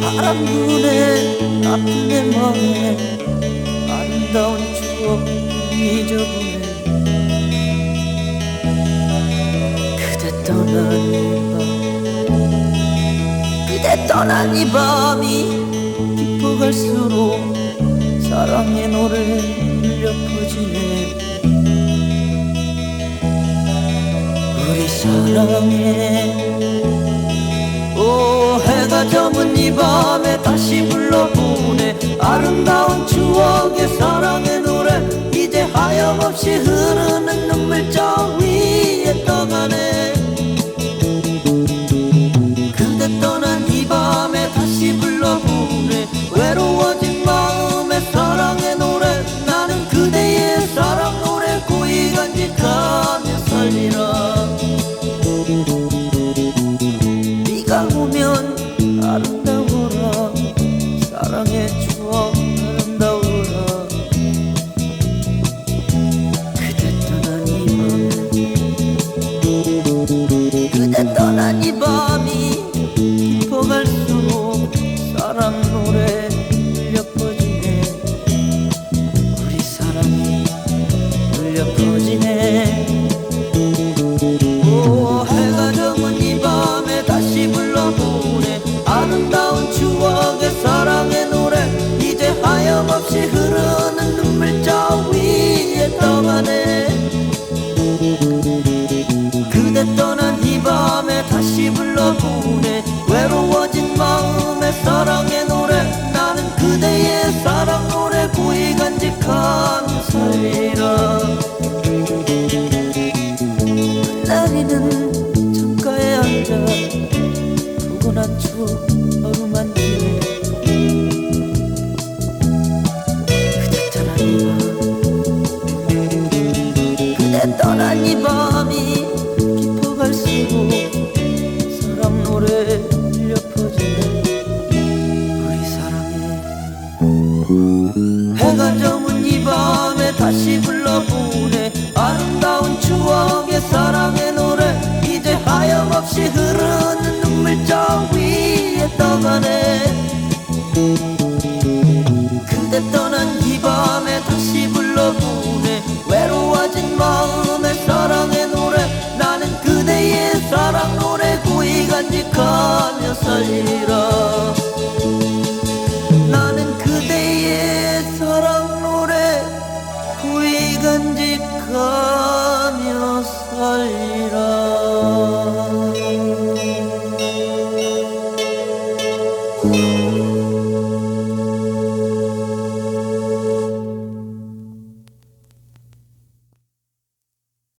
바람 부네 아픈 내 맘에 아름다운 추억 잊어보네. 그대 떠난 이밤 그대 떠난 이 밤이 깊어갈수록 사랑의 노래 울려 퍼지네 사랑해 오 해가 저문 이 밤에 다시 불러보네 아름다운 추억의 사랑의 노래 이제 하염없이 흐 오면 아름다워라 사랑의 추억 아름다워라 그대 떠난 이 밤에 그대 떠난 이 밤이 떠가네. 그대 떠난 이 밤에 다시 불러보네 외로워진 마음에 사랑의 노래. 나는 그대의 사랑 노래 고이 간직하며 살리라. 날이는 창가에 앉아 푸근한 추억 그대 떠난 이 밤이 깊어 갈수록 사랑 노래 울려 퍼지네. 우리 사랑해 해가 저문 이 밤에 다시 불러보네 아름다운 추억의 사랑의 노래 이제 하염없이 흐르는 눈물자 위에 떠가네. 그대 떠 간직하